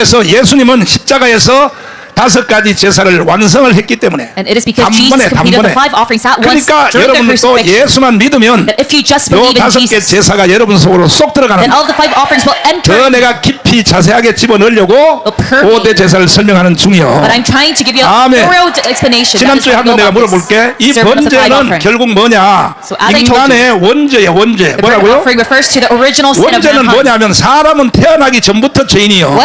그래서 예수님은 십자가에서 다섯 가지 제사를 완성을 했기 때문에 단번에 단번에 그러니까 여러분도 crucifixion. 예수만 믿으면 in 다섯 개 제사가 여러분 속으로 쏙 들어가는. 더 내가 깊이 자세하게 집어넣으려고 The permeate. 5대 제사를 설명하는 중이요 아멘. 지난주에 한번 내가. 물어볼게 이 번제는. 결국 뭐냐 인간의 원죄야 원죄 뭐라고요? 원죄는. 뭐냐면 사람은 태어나기 전부터 죄인이요?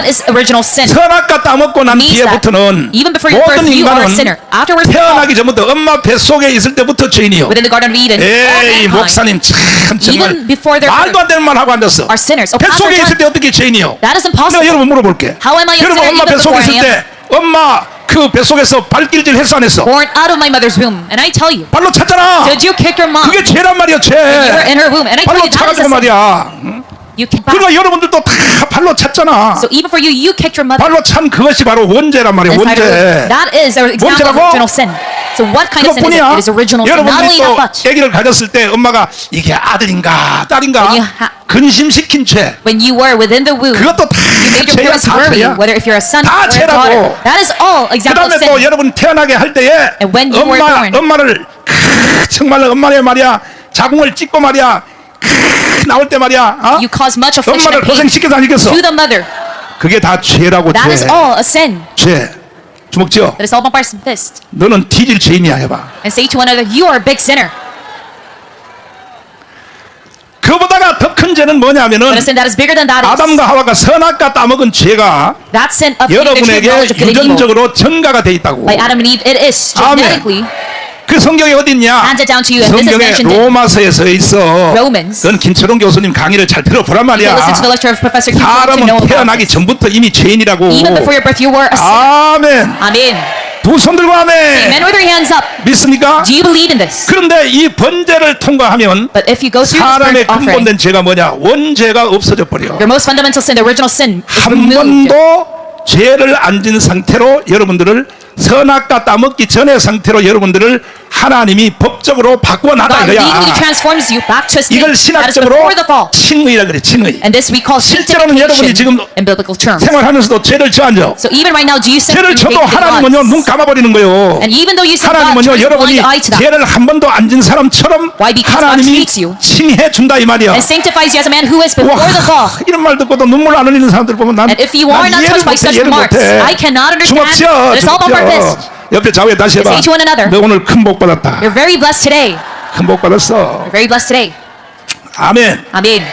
선악과 따먹고 난 뒤에부터는 even before your 모든 birth, you are a 인간은 태어나기 전부터 엄마 뱃속에 있을 때부터 죄인이요 에이 목사님 참 정말 Even before their 말도 안 되는 말 하고 앉았어 are sinners. So 뱃속에 있을 때 어떻게 죄인이요 내가. 여러분 물어볼게 How am I a 여러분 엄마 뱃속에 있을 때 엄마 그 뱃속에서 발길질 했어 안 했어 Born out of my mother's womb. And I tell you, 발로 찼잖아 did you kick your mom? 그게 죄란 말이야 죄 You were in her womb. And I tell 발로 you, that is a 차가지고 sin. 말이야 응? You kick back. 그러니까 여러분들도 다 발로 찼잖아 So even for you, you kicked your mother. 발로 찬 그것이 바로 원죄란 말이야 inside her womb. 원죄 That is an example of 뭔지라고? original sin. So what kind of sin is it? 그것뿐이야 It is original sin. Not 여러분들이 only that 또 much. 아기를 가졌을 때 엄마가 이게 아들인가 딸인가 When you ha- 근심시킨 죄 When you were within the womb, 그것도 다 you made your 죄야 parents 다 worry 죄야 whether if you're a son 다 or a 죄라고. daughter. That is all 그 example 다음에 of 또 sin. 여러분 태어나게 할 때에 And when you were 엄마, born. 엄마를 크, 정말 엄마의 말이야 자궁을 찍고 말이야 크, 나올 때 말이야 어? You cause much affliction 엄마를 and pain 고생시켜서 안 시켰어 to the mother. 그게 다 죄라고 That is 죄 all a sin. 죄 주먹 쥐어 That is all by fist. 너는 뒤질 죄인이야 해봐 And say to one another, you are a big sinner. 그보다가 더 큰 죄는 뭐냐면은 But a sin that is bigger than that is 아담과 하와가 선악과 따먹은 죄가 that sin of eating the tree of 여러분에게 knowledge of good and evil. 유전적으로 전가가 돼 있다고 Like Adam and Eve, it is 아멘. genetically 그 this is 성경에 mentioned in 로마서에 서 있어. 그건 김철원 교수님 강의를 잘 들어보란 말이야 사람은 태어나기. 전부터 이미 죄인이라고. 아멘 Amen. 두손 들고 아멘. 믿습니까? Do you believe in this? 그런데 이 번제를 통과하면 But if you go through 사람의 근본된 죄가 뭐냐 원죄가 없어져 버려 your most fundamental sin, the original sin, is 한 removed. 번도 죄를 안 진 상태로 여러분들을 선악과 따먹기 전의 상태로 여러분들을 하나님이 법적으로 God legally 이거야 이걸 신학적으로. 칭의라 그래 칭의 And this we call 실제로는 여러분이 지금. 생활하면서도 죄를 저앉아 So even right now, do you 죄를 the 하나님은요 눈? 감아버리는 God 하나님은요 여러분이. 죄를 한 번도 안 진 사람처럼 하나님이. 칭해 준다 이 말이야 And sanctifies you as a man who is before 와 the fall. 이런 말 듣고도 눈물 안 흘리는 사람들 보면 난, 난 이해를 못해 이해를 못해 주먹 all 주먹. 옆에 좌우에 다시 해봐 Say to one another. 너 오늘 큰 복 받았다 You're very blessed today. 큰 복 받았어 You're very blessed today. 아멘 Amen.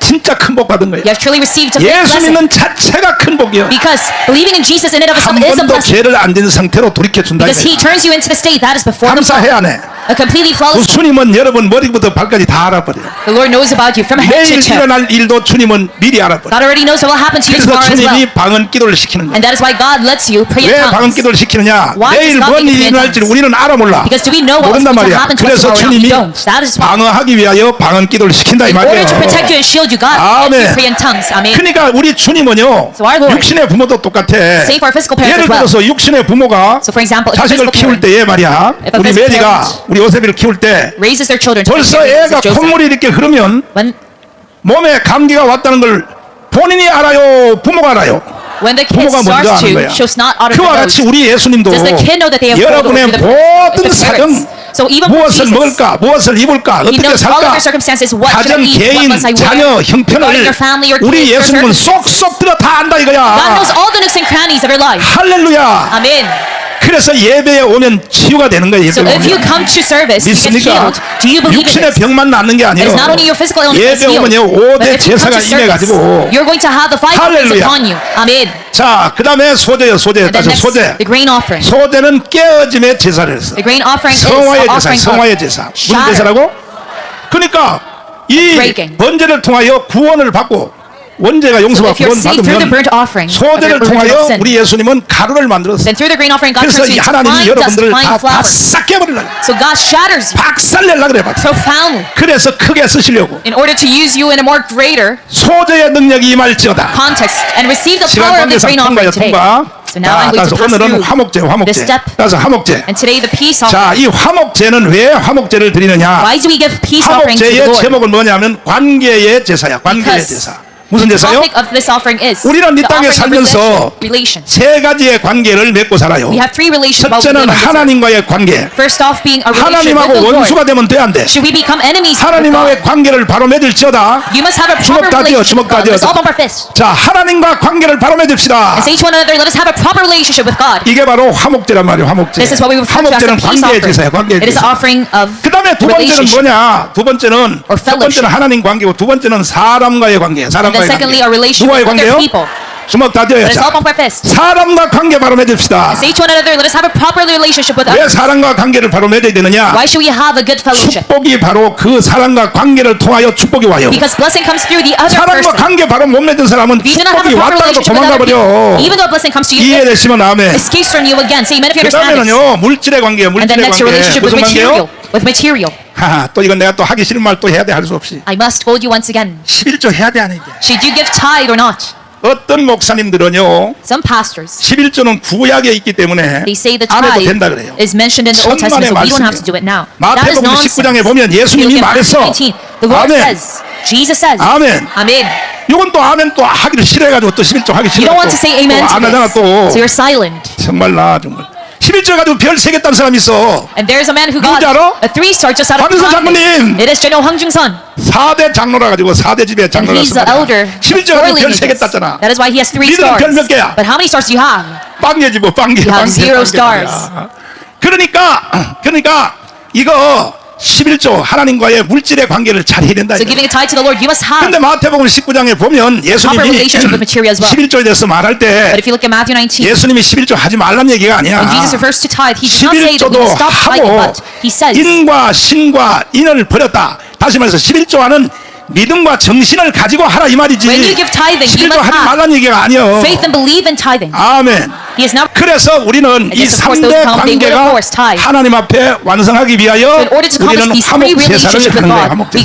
진짜 큰 복 받은 You have truly received a 예수 blessing. 믿는 자체가 큰 복이야 Because believing in Jesus in and of 한 itself is a 번도. 죄를 안진 상태로 돌이켜 준다 Because He turns you into the state that is before the fall. 감사해 안 해? A completely 그 flawless. 주님은 여러분 머리부터 발까지 다 알아버려 The Lord knows about you from head 내일 to toe. 일어날 일도 주님은 미리 알아버려 God already knows what will happen to you 그래서 tomorrow as well. 주님이 방언 기도를 시키는 거야 And that is why God lets you pray in 왜 방언 tongues. 기도를 시키느냐 Why 내일 뭔 일이 tongues? 우리는 알아 몰라 Because do we know what will happen to us 그래서 tomorrow? We 주님이. 방어하기 위하여 방언 기도를 시킨다 이 In order to 말이에요 protect you and shield you, God 아멘. lets you pray in tongues. Amen. 그러니까 우리 주님은요 So our Lord, 육신의 부모도 똑같아 for our physical parents 예를 as well. 들어서 육신의 부모가 So for example, 자식을 키울 때에 말이야 우리 메리가 우리 요셉이를 키울 때 벌써 애가. 콧물이 이렇게 흐르면 When 몸에 감기가 왔다는 걸 본인이 알아요 부모가 알아요 부모가 먼저 아는 거야 그와 같이 우리 예수님도 여러분의 모든? 사정 So even 무엇을 Jesus, 먹을까 무엇을 입을까 어떻게 살까 가정 개인? 자녀 형편을 우리 예수님은. 쏙쏙 들어 다 안다 이거야. 할렐루야 Amen. 그래서 예배에 오면 치유가 되는 거예요 So 예배에 if you come to service, you get 믿습니까? healed. Do you believe 육신의 this? 병만 낫는 게 It 아니에요 not only your physical illness 예배 오면요 but 5대 if you come 제사가 to service, 임해가지고 you're going to have the five offerings 할렐루야. upon you. Amen. 자 그 다음에 소제요 소제 소제 the grain offering. 소제는 깨어짐의 제사를 했어 The grain offering is 성화의 제사 성화의 제사 무슨. 제사라고? 그러니까 이. 번제를 통하여 구원을 받고 So 용서와 구원 saved through the 받으면 소제를 original 통하여 우리 예수님은 가루를 만들었어 then through the grain offering, God 그래서 이 하나님이 여러분들을 다. 바싹 깨버리려 So God shatters you 박살내려 그래 박살 profoundly 그래서 크게 쓰시려고 in order to use you in a more greater 소제의 능력이 임할지어다 context and receive the 시간 power of the 관계상 grain 통과요 offering today. 통과 So now 자 I'm going 따라서 to pass 오늘은 화목제 화목제 this step. 따라서 화목제 And today the peace offering. 자 이 화목제는 왜 화목제를 드리느냐 Why do we give peace offering to the 화목제의 Lord? 제목은 뭐냐면 관계의 제사야 관계의 Because 제사 무슨 제사요? topic of this offering is 우리는 이 땅에 살면서. 세 가지의 관계를 맺고 살아요. 첫째는. 하나님과의 관계. First off, being a relationship with 하나님하고. 원수가 되면 돼 안 돼? Should we become enemies with 하나님과의? 관계를 바로 맺을지어다. You must have a 주먹 proper 다지어, relationship 주먹. 다지어. 자, 하나님과 관계를 바로 맺읍시다. And say to one another, let us have a proper relationship with God. 이게 바로 화목제란 말이에요. 화목제. This is what we refer to as 화목제는 관계의. 제사예요. 관계의 제사. of 그다음에 두 번째는. 뭐냐? 두 번째는 첫 번째는. 하나님 관계고 두 번째는 사람과의 관계. 사람과 의 then secondly, a relationship with other 관계요? people. 주먹 our fists. 사람과 관계 바로 맺읍시다. Say to one another, let us have a proper relationship with 왜 others. 사람과 관계를 바로 맺어야 되느냐? Why should we have a good fellowship? 축복이 바로 그 사람과 관계를 통하여 축복이 와요. Because blessing comes through the other 사람과 person. 관계 바로 못 맺은 사람은 축복이 왔다가도 도망가 버려. people, even though a blessing comes to you, it 이해되시면 아멘. 그. 다음에는요 물질의 관계예요. And then 물질의 관계. relationship with 무슨 material. 관계요? 하하, 또 이건 내가 또 하기 싫은 말 또 해야 돼 할 수 없이. I must told you once again. 11조 해야 돼 안 해야 돼? Should you give tithe or not? 어떤 목사님들은요 Some pastors, 11조는 구약에 있기 때문에 they say the 안 해도 된다 그래요. is mentioned in the Old Testament, so we don't have to do it now. 마태복음 nonsense. 19장에 보면 you 예수님이 말했어. 19, the Lord 아멘. says, Jesus says, 아멘. Amen. 이건 또 아멘 또 하기를 싫어해가지고 또 11조 하기 You 싫어. don't want to say amen 안 to 하잖아 this, 또. so you're silent. 정말 나 정말 11조 가지고 별 세 개 딴 사람 있어. And there's a man who got 알아? a three star just out of tithing. 장모님. It is General Hang Jung-sun. 4대 장로라 가지고 4대 집에 장로라 he's the elder. 11조 가지고 별 세 개. 땄잖아. That is why he has three 니들은 stars. 별몇 개야? But how many stars do you have? 빵개지 뭐 빵개 have 빵개, zero 빵개 stars. 말이야. 그러니까 그러니까 이거 11조 하나님과의 물질의 관계를 잘 해야 된다. So 이거. giving a tithe to the Lord, you must have. 근데 마태복음 19장에 보면 예수님이 well. 11조에 대해서 말할 때 But if you look at Matthew 19, 예수님이 11조 하지 말란 얘기가 아니야. when Jesus refers to tithe, he did not say that we 11조도 must stop tithing, 하고 but he says, 인과 신과 인을 버렸다. 다시 말해서 11조와는 믿음과 정신을 가지고 하라 이 말이지. When you give tithing, you 11조 must 하지 말란 얘기가 아니야. faith and believe in tithing. 아멘. 그래서 우리는 이 yes, of course, those 3대 come, they will, of 관계가. 하나님 앞에 완성하기 위하여 in order to accomplish 우리는 화목 제사를 하는 거예요. 화목 제사.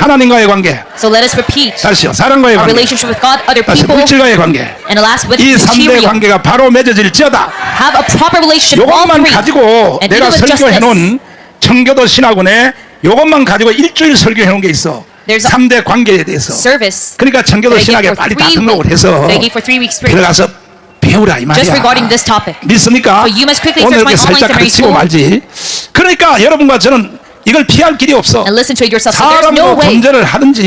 하나님과의 관계, So let us repeat 다시요. our 관계, relationship with God, other 다시 people, 물질과의 관계. and last with 이 3대 material. 관계가 바로 맺어질지어다. Have a proper relationship with all 요것만. 가지고 내가 even with just 설교해 this, 놓은 청교도 신학원에 요것만 가지고 일주일 설교해 놓은 게 있어. There's a 3대 관계에 대해서. 그러니까 청교도 신학에 빨리 다 등록을. 해서. 들어가서 배우라 이 말이야. Just regarding this topic. 믿습니까? So you must quickly 오늘 이렇게 살짝 가르치고 tool. 말지. 그러니까 여러분과 저는 이걸 피할 길이 없어. And listen to it yourself. So there's no 사람으로 way 존재를 하든지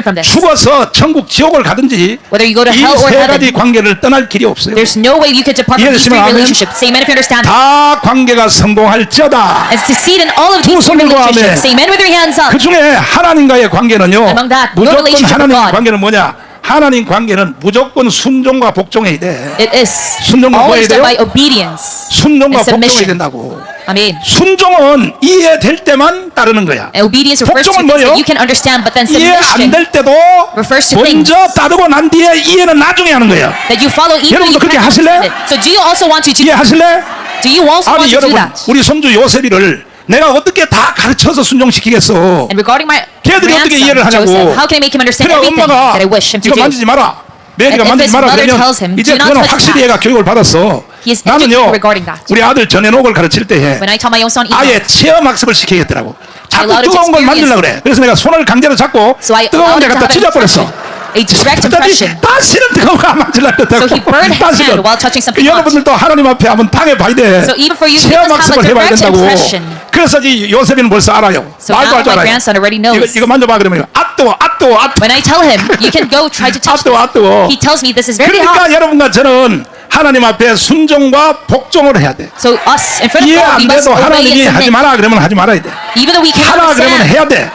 from this. 죽어서 천국 지옥을 가든지 Whether you go to 이 hell or 세 가지. 관계를 떠날 길이 없어요. There's no way you could depart from these three 이해되시면 아멘. relationships. Say amen if you understand. 다 관계가 성공할지어다. And succeed in all of 두 these 손들고 아멘. relationships. Say amen with your hands up. 그 중에 하나님과의 관계는요. Among that, your 무조건 relationship with 하나님 God. 관계는 뭐냐? 하나님 관계는 무조건 순종과 복종해야 돼. It is 순종과 뭐 해야 always 돼요? by obedience. 순종과 and 복종해야 submission. 된다고. Amen. 순종은 이해될 때만 따르는 거야. And obedience refers to 복종은 things 뭐예요? that you can understand, but then 이해 안 submission 될 때도 refers to 먼저 따르고 난 뒤에 이해는 나중에 하는 거야. that you follow even 여러분도 you 그렇게 can't 하실래요? understand it. So do you also want to do, 이해하실래? do you also 아니 want to do 여러분 that? 우리 손주 요셉이를 내가 어떻게 다 가르쳐서 순종시키겠어? And regarding my 걔들이 어떻게 이해를 하냐고. Joseph, how can I make him understand 그래 everything 엄마가 that I wish him to 이거 do? 만지지 마라. And if 만지지 his 마라 mother 그러면 tells him, 이제 "Do not 그거는 touch 확실히 that." 얘가 교육을 받았어. He is 나는요 educated regarding that. 우리 아들 전해놓을 가르칠 때 When I tell my own son 아예 Enoch, 체험 학습을 시키겠더라고. 자꾸 allowed him to 뜨거운 걸 만지려 그래. 그래서 내가 손을 강제로 잡고 so I 뜨거운 데 allowed him to 갖다 have 찢어버렸어. A direct impression. 다시는 뜨거운 거 안 만질라 그랬다고. So he burned his hand while touching something hot. 여러분들도 하나님 앞에 한번 당해봐야 돼. So even for you, you 체험 must have 학습을 a 해봐야 direct 된다고. impression. 그래서 이 요셉이는 벌써 알아요. So 말도 now 할줄 my 알아요. grandson already knows. 이거, 이거 만져봐 그러면 아 뜨워 아 뜨워 아 뜨워. When I tell him, you can go try to touch 뜨워 아 뜨워. this, he tells me this is very hot. 그러니까 여러분과 저는 하나님 앞에 순종과 복종을 해야 돼. So us, in front of 이해 God, 안 we must 돼도 obey 하나님이 and 하지 submit. 마라 그러면 하지 말아야 돼. Even though we cannot 하라 그러면 understand, 해야 돼.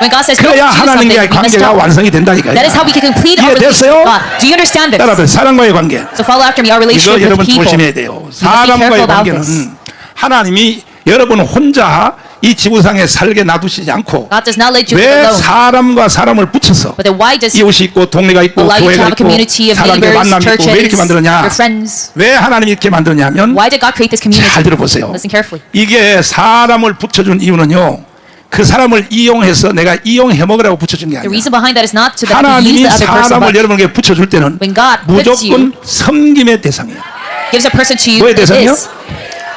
When God says 그래야 하나님과의 관계가. 완성이 된다 이거야. That is how we can complete our relationship with God. Do you understand this? 따라서 사람과의 관계. So follow after me, our 이거 relationship with 여러분 people. 조심해야 돼요. You must be careful 사람과의 관계는. 하나님이 여러분 혼자 이 지구상에 살게 놔두시지 않고 왜. 사람과 사람을 붙여서 이웃이 있고 동네가 있고 교회가 있고 사람들 만남이 있고 왜 이렇게 만들었냐? 왜 하나님이 이렇게 this 잘? 들어보세요. 이게 사람을 붙여준 이유는요. 그 사람을 이용해서 내가 이용해 먹으라고 붙여준 게 아니야. 하나님이 사람을 여러분에게 붙여줄 때는 무조건 섬김의 대상이에요. gives a person to you, 뭐의 대상이요?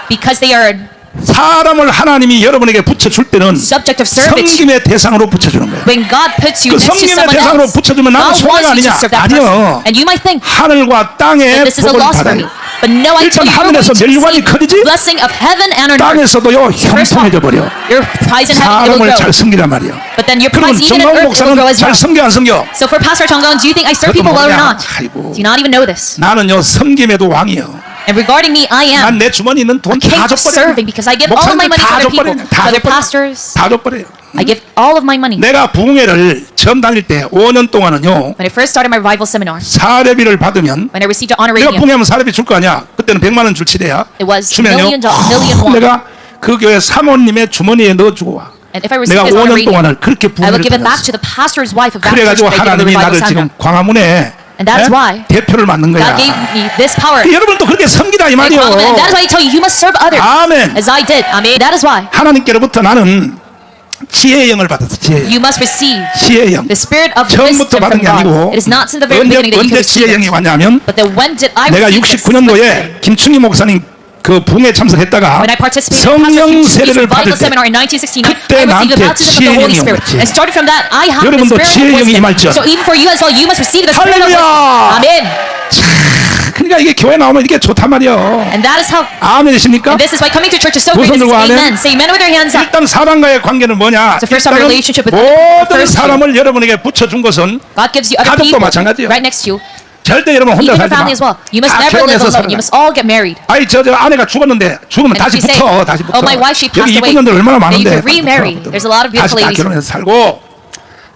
because they are 사람을 하나님이 여러분에게 붙여줄 때는. 성김의 대상으로 붙여주는 거예요. When God puts you 그 성김의 대상으로 else, 붙여주면 나는 to 아니냐? 아니요. 하늘과 땅의 복을. 받아요. But no, I 일단 하늘에서 receive 커지지? blessing of heaven and on earth. 땅에서도요 형통해져 버려. your prize in heaven 사람을 will grow. 잘 섬기란 말이야. But then your 그러면 prize even 정강 on earth will 목사는 grow as 잘 well. 섬겨 안 섬겨? So for Pastor Tonggang, do you think I serve 그것도 people well or 모르냐? not? 아이고. Do you not even know this? 나는요 섬김에도 왕이요. And regarding me, I am 난 내 주머니 있는 돈 king 다 of 줘버려. serving because I give all of my money to other people, to 다 other 줘버려. pastors. 다 줘버려. I give all of my money. 내가 부흥회를 처음 다닐 때 5년 동안은요 When I first started my revival seminar, 사례비를 받으면 when I received an 내가 honorarium, 부흥회하면 사례비 줄 거 아니야. 그때는 100만 원 줄 치대야. It was 주면요. million do- million won. 내가 그 교회 사모님의 주머니에 넣어주고 와. and if I received 내가 his 5년 honorarium, 동안을 그렇게 I will 부흥회를 give it back 다녔어. to the pastor's wife of that church 그래가지고 that I gave the 하나님이 revival 나를 지금 seminar. 광화문에 And that's 예? why 대표를 맡는 거야. God gave me this power. 여러분도 그렇게 섬기라 이 And 말이요. that is why I tell you, you must serve others 아멘. as I did. Amen. That is why 하나님께로부터 나는 지혜의 영을 받았어. 지혜. you must receive 지혜의 영. the spirit of 처음부터 받은 게 아니고. It is not since the very 언제 beginning that you 언제 지혜의 영이. 왔냐면 But then when did I 내가 receive this? 69년도에 김충희 목사님 그 붕에 참석했다가 성령 세례를 받을 때 seminar in 1969, 그때 나한테 지혜의 영이 have the 여러분도 지혜의 영이 of 할렐루야! Amen. 그러니까 이게 교회 나오면 이게 좋단 말이요. 아멘이십니까? 들고 아멘. 일단 사람과의 관계는 뭐냐? So first 모든. 사람을 여러분에게 붙여준 것은 가족도 people 마찬가지예요. right next to you. 절대 여러분 혼자 Even your 살지 마. family as well. You must 다 never live 결혼해서 alone. 살아라. You must all get married. 아이 저 저 아내가 죽었는데 죽으면 And 다시 you say, 붙어 다시 붙어 oh, my wife, she passed 여기 away, 이쁜 년들 얼마나 then you 많은데 can remarry. 붙어, 붙어. There's a lot of 다시 beautiful 다 ladies. 결혼해서 살고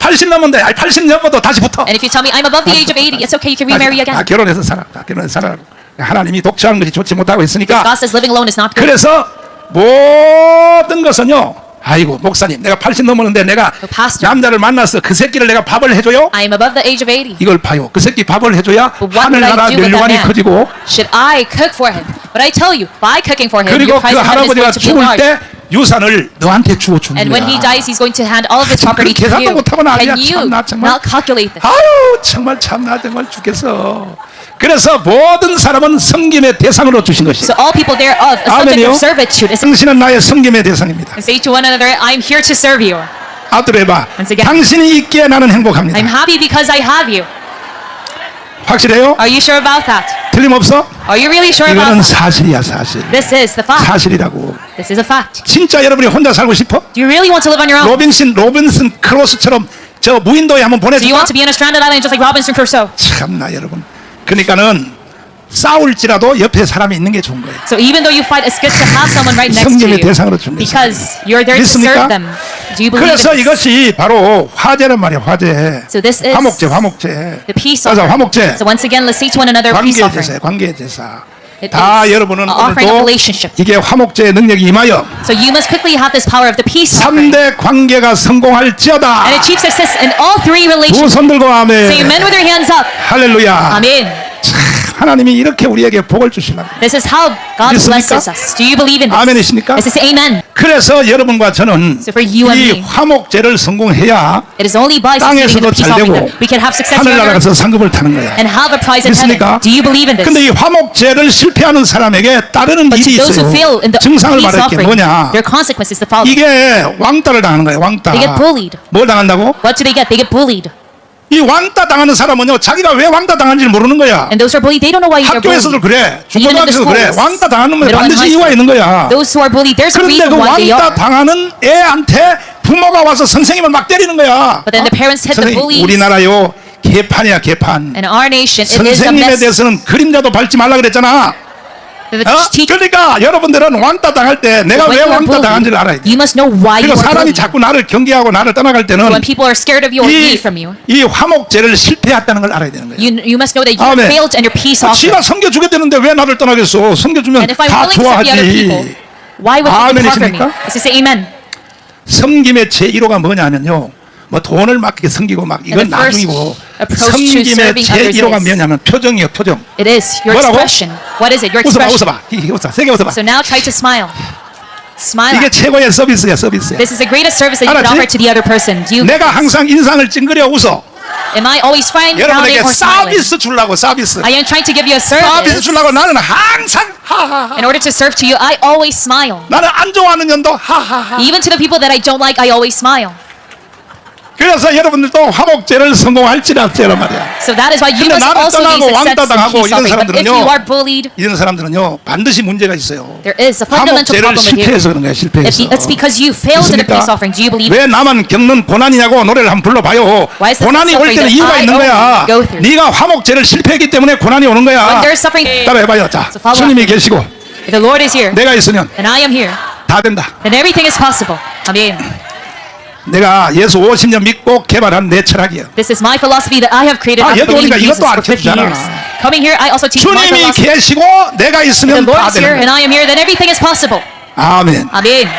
80 넘었는데 아니 80 넘어도 다시 붙어 And if you tell me I'm above the age of 80, it's okay. You can remarry 다시 다 again. 결혼해서 살아 다 결혼해서 살아 하나님이 독처하는 것이 좋지 못하고 있으니까 God says living alone is not good. 그래서 모든 것은요 아이고 목사님 내가 80 넘었는데 내가 그 pastor. 남자를 만나서 그 새끼를 내가 밥을 해줘요 I am above the age of 80. 이걸 봐요 그 새끼 밥을 해줘야 But what would 하늘나라 I do with that 멸관이 man? 커지고 Should I cook for him? But I tell you, by cooking for him, 그리고 price 그 in heaven is 할아버지가 going to be 죽을 large. 때 유산을 너한테 주어 주는 And when he 거야 dies, he's going to hand all of his 참 property 그 to 계산도 you. 못하고 난리야 Can you 참나 정말 not calculate this? 아유 정말 참나 정말 죽겠어 그래서 모든 사람은 섬김의 대상으로 주신 것이 So all people thereof, a subject of servitude, 당신은 나의 섬김의 대상입니다 and say to one another, I'm here to serve you. 앞으로 해봐 Once again. 당신이 있기에 나는 행복합니다 I'm happy because I have you. 확실해요? Are you sure about that? 틀림없어? Are you really sure about 이거는? 사실이야 사실 This is the fact. 사실이라고 This is a fact. 진짜 여러분이 혼자 살고 싶어? Do you really want to live on your own? 로빈슨 로빈슨 크로스처럼 저 무인도에 한번 Do you want to be on a stranded island just like Robinson Crusoe? 참나 여러분 그러니까는 싸울지라도 옆에 사람이 있는 게 좋은 거예요 So even though you fight, it's good to have someone right next to 성령의 you 대상으로 준비했습니다. because you're there to 믿습니까? serve them. Do you believe 그래서 in this? 이것이 바로 화제란 말이야 화제 So this is 화목제 화목제 the peace 맞아 offering. 화목제 So once again, let's say to one another, peace 관계 offering. 제사 관계 제사 다 여러분은 오늘도. 이게 화목제의 능력이 임하여 So you must quickly have this power of the peace offering. 3대 관계가 성공할지어다 And achieve success in all three 두 relationships. 손 들고 아멘 amen with your hands up. 할렐루야. 참, 하나님이 이렇게 우리에게 복을 주시나 This is how God blesses us. Do you believe in this? 아멘이십니까? This is amen. 그래서 여러분과 저는 So for you and 이 me, 화목제를 성공해야 it is only by 땅에서도 잘 되고 that we can have success 하늘나라 가서 상급을 타는 거야 and have a prize in heaven. 믿습니까? Do you believe in this? 근데 이 화목제를 실패하는 사람에게 따르는 But 일이 those who 있어요 fail in the 증상을 말할게 뭐냐 their consequence is the following. 이게 왕따를 당하는 거예요 왕따 They get bullied. 뭘 당한다고? What do they get? They get bullied. 이 왕따 당하는 사람은요 자기가 왜 왕따 당하는지를 모르는 거야 And those who are bullied, they don't know why they're 학교에서도. 그래 중고등학교에서도 그래 왕따 당하는 건 and 반드시 이유가. 있는 거야 Those who are bullied, there's a 그런데 reason 그 why they 왕따 are. 당하는 애한테 부모가 와서 선생님을 막 때리는 거야 But then the parents hit the 선생님, bullies. 우리나라요 개판이야 개판 In our nation, it is a 선생님에 mess. 대해서는 그림자도 밟지 말라 그랬잖아 어? 그러니까 여러분들은 왕따 당할 때 내가 왜 you 왕따 당한지를 알아야 돼 you must know why you 그리고 are 사람이. 자꾸 나를 경계하고 나를 떠나갈 때는 When people are scared of you or 이, from you, 이 화목제를 실패했다는 걸 알아야 되는 거야 you, you must know that you 아멘. failed and your peace 아, offering. 지가 섬겨주게 되는데 왜 나를 떠나겠어 섬겨주면 다 좋아하지 why would me? 아멘이십니까? Say amen. 섬김의 제 1호가 뭐냐면요 뭐 돈을 막 이렇게 섬기고 막 이건 나중이고 섬김의 제 1호가 is- 뭐냐면 표정이에요 표정 It is your 뭐라고? expression. What is it? Your 웃어봐 expression. 웃어봐 이게 웃어 세게 웃어봐 So now try to smile. Smile. 이게 최고의 서비스야 서비스 This is the greatest service that you can 알았지? offer to the other person. Do you? 내가 항상 인상을 찡그려 웃어 Am I always frowning 여러분에게 or smiling? 서비스 주려고 서비스. I am trying to give you a 서비스 service. 주려고 나는 항상 하하하. In order to serve to you, I always smile. 나는 안 좋아하는 년도 하하하. Even to the people that I don't like, I always smile. 그래서 여러분들도 화목제를 성공할지라도 말이야. So that is why you must also be successful 이런 사람들은요. you are bullied, 이런 사람들은요 반드시 문제가 있어요. there is a fundamental problem with you. 실패해서 그런 거야 실패해서. It's because you failed in the peace offering. Do you believe 왜 나만 겪는 고난이냐고 노래를 한번 불러봐요. 고난이 올 때는 이유가 있는 거야. 네가 화목제를 실패했기 때문에 고난이 오는 거야. suffering? 따라 해봐요. 자, 주님이. 계시고 If the Lord is here 내가 있으면 and I am here, 다 된다. then everything is possible. Amen. 내가 예수 50년 믿고 개발한 내 철학이야. This is my philosophy that I have created 아, after believing Jesus for 50 알려주잖아. years. Coming here, I also teach my 주님이 philosophy. 계시고 내가 있으면 다 is here 되는 and. I am here, then everything is possible. 아멘. Amen.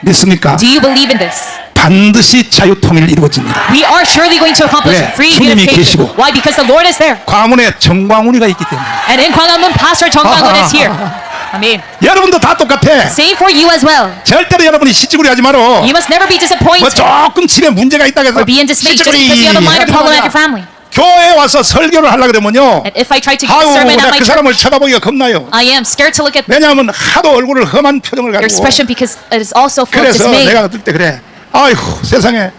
믿습니까? Do you believe in this? 반드시 자유 통일 이루어집니다. We are surely going to accomplish 왜? free 주님이. 계시고. Why? Because the Lord is there. 과문에 정광훈이가 있기 때문에. And in Kwangamun, Pastor Chonggangun is here. Amen. 여러분도 다 똑같아. Same for you as well. 절대로 여러분이 시집구리 하지 마라. You must never be 뭐 disappointed 조금 집에 문제가 있다고 해서 or be in dismay just because you have a minor problem at your family. 교회에 와서 설교를 하려 그러면요. 내가 my 그 사람을 쳐다보기가 겁나요. I am scared to look at 왜냐하면 하도 얼굴을 험한 표정을 your 가지고. expression because it is also full of 그래서. 내가 그때 그래. 아이고 세상에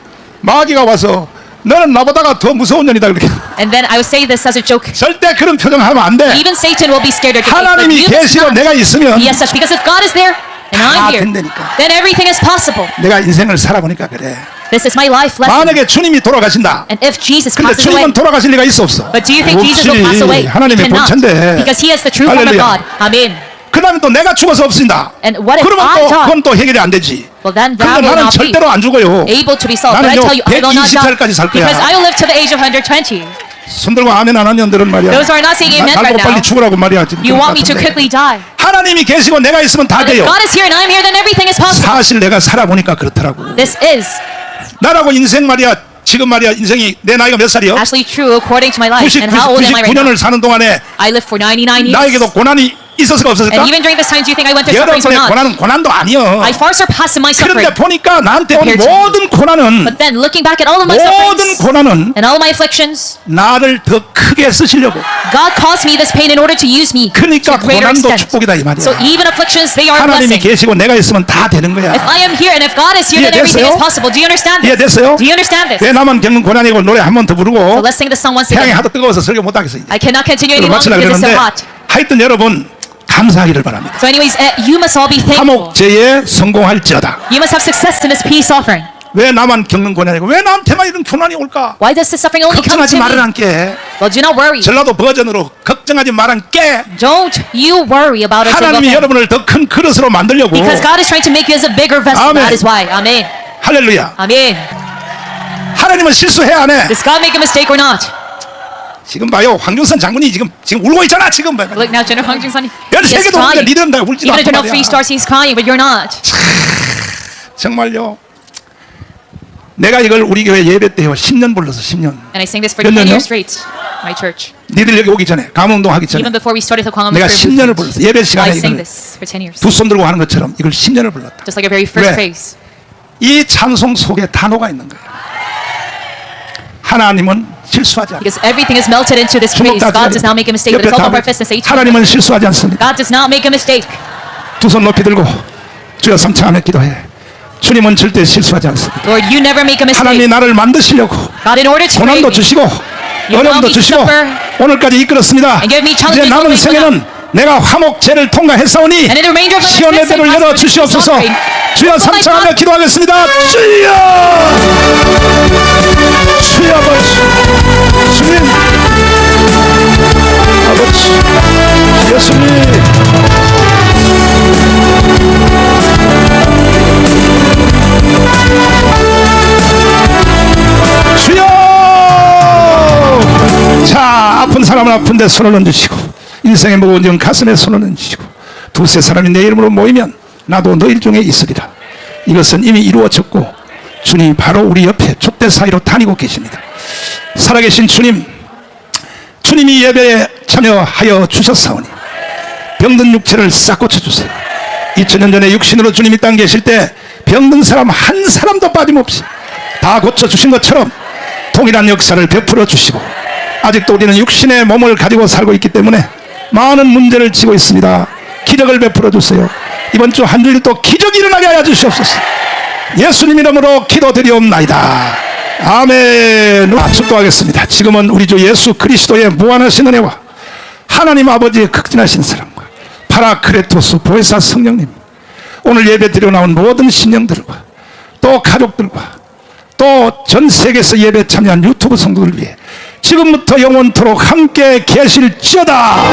마귀가 와서 너는 나보다가 더 무서운 년이다 그렇게. And then I would say this as a joke. 절대 그런 표정 하면 안 돼. Even Satan will be scared of your face, but 하나님이 you must 계시고 not 내가 있으면 be as such. Because if God is there and 다 I'm here, 된다니까. then everything is possible. 내가 인생을 살아보니까 그래. This is my life lesson. 만약에 주님이 돌아가신다. And if Jesus 근데 passes away, 주님은 돌아가실 리가 있어 없어? but do you think Jesus will pass away? He 하나님의 cannot. 본체인데. Because he is the true form of 할렐루야. God. Amen. 그 다음에 또 내가 죽어서 없습니다. And what if 그러면 또? 그건 또 해결이 안 되지. Well, then 근데 that will 나는 not 절대로 안 죽어요. able to be solved. But I 나는요, tell you, I will not 120살까지 살 거야. because I will live to the age of 120. 손들고 아멘 안 하는 년들은 말이야. Those who are not saying amen 나- right 빨리 죽으라고 말이야. 지금 you 그런 want me 것 to 같은데. quickly die. 하나님이 계시고 내가 있으면 다 돼요. God is here and I'm here, then everything is possible. 사실 내가 살아보니까 그렇더라고. This is 나라고 인생 말이야. 지금 말이야 인생이 내 나이가 몇 살이요? actually true according to my life. 90, And how old am I right now? 99년을 사는 동안에 I lived for 99 years. 나에게도 고난이 있었을까 없었을까? And even during this time, do you think I went through sufferings or 여러분의 not? 고난은 고난도 아니요. I far surpassed my suffering. 그런데 보니까 나한테 온 compared to 모든 고난은 But then looking back at all of my 모든 sufferings 고난은 and all my afflictions, 나를 더 크게 쓰시려고. God caused me this pain in order to use me 그러니까 to a greater 고난도 extent. 축복이다 이 말이야. So even afflictions, they are a 하나님이 blessing. 계시고 내가 있으면 다 되는 거야. If I am here and if God is here, then everything 이해됐어요? is possible. Do you understand this? 이해됐어요? Do you understand this? 왜 나만 겪는 고난이고 노래 한 번 더 So 부르고 let's sing the song once 태양이 again. 하도 뜨거워서 설교 못 하겠어 이제. I cannot continue any 그걸 longer 마치려 because it's so 그러는데 hot. 하여튼 여러분 감사하기를 바랍니다. So anyways, uh, you must all be thankful. 화목제에 성공할지어다. You must have success in this peace offering. 왜 나만 겪는 고난이고 왜 나한테만 이런 고난이 올까? Why does this suffering only come 걱정하지 to me? 않게. Well, do not worry. 전라도 버전으로 걱정하지 말안게. Don't you worry about it. 하나님이 여러분을 더 큰 그릇으로 만들려고. Because God is trying to make you as a bigger vessel. Amen. That is why. Amen. 할렐루야. Amen. 하나님은 실수해 안 해? Does God make a mistake or not? 지금 봐요. 황준선 장군이 지금 지금 울고 있잖아. 지금 봐. Look now, General Hong Jung-sun. 열 He is 세계도 오는데 crying. 니들은 다 울지도 Even 않고 if you're not 말이야. three stars, he's crying, but you're not. 정말요. 내가 이걸 우리 교회 예배 때요 10년 불러서 10년. And I sang this for 몇 10 년요? years straight. My church. 니들 여기 오기 전에 감운동 하기 전에 Even before we started the Kwangam 내가 prayer 10년을 movement, 불렀어. 예배 I 시간에 sang 이걸 this for 10 years. 두 손 들고 하는 것처럼 이걸 10년을 불렀다. Just like our very first 왜? praise. 이 찬송 속에 단어가 있는 거야. 하나님은 실수하지 않아. Because everything is melted into this praise. God does not make a mistake. 옆에 it's all 다 on purpose and say 하나님은 실수하지 않습니다. God does not make a mistake. 두 손 높이 들고 주여 삼창하며 기도해. 주님은 절대 실수하지 않습니다. Lord, you never make a 하나님이 mistake. 나를 만드시려고 God, in order to 고난도 me, 주시고 어려움도 주시고 오늘까지 이끌었습니다. and give me 이제 challenges 남은 생애는 내가 화목제를 통과했사오니 시온의 대를 열어 주시옵소서. 주여 삼창하며. 기도하겠습니다. 주여! 주여 아버지. 주님. 아버지. 예수님. 주여! 자 아픈 사람은 아픈데 손을 얹으시고 인생의 무거운 정 가슴에 손을 얹으시고 두세 사람이 내 이름으로 모이면 나도 너희 중에 있으리라. 이것은 이미 이루어졌고 주님이 바로 우리 옆에 촛대 사이로 다니고 계십니다. 살아계신 주님 주님이 예배에 참여하여 주셨사오니 병든 육체를 싹 고쳐주세요. 2000년 전에 육신으로 주님이 땅 계실 때 병든 사람 한 사람도 빠짐없이 다 고쳐주신 것처럼 동일한 역사를 베풀어 주시고 아직도 우리는 육신의 몸을 가지고 살고 있기 때문에 많은 문제를 지고 있습니다. 기적을 베풀어 주세요. 이번 주 한 주일 또 기적이 일어나게 하여 주시옵소서. 예수님 이름으로 기도드리옵나이다. 아멘. 아, 축도하겠습니다. 지금은 우리 주 예수 그리스도의 무한하신 은혜와 하나님 아버지의 극진하신 사랑과 파라크레토스 보혜사 성령님 오늘 예배 드려 나온 모든 신령들과 또 가족들과 또 전 세계에서 예배 참여한 유튜브 성도들 위해 지금부터 영원토록 함께 계실지어다.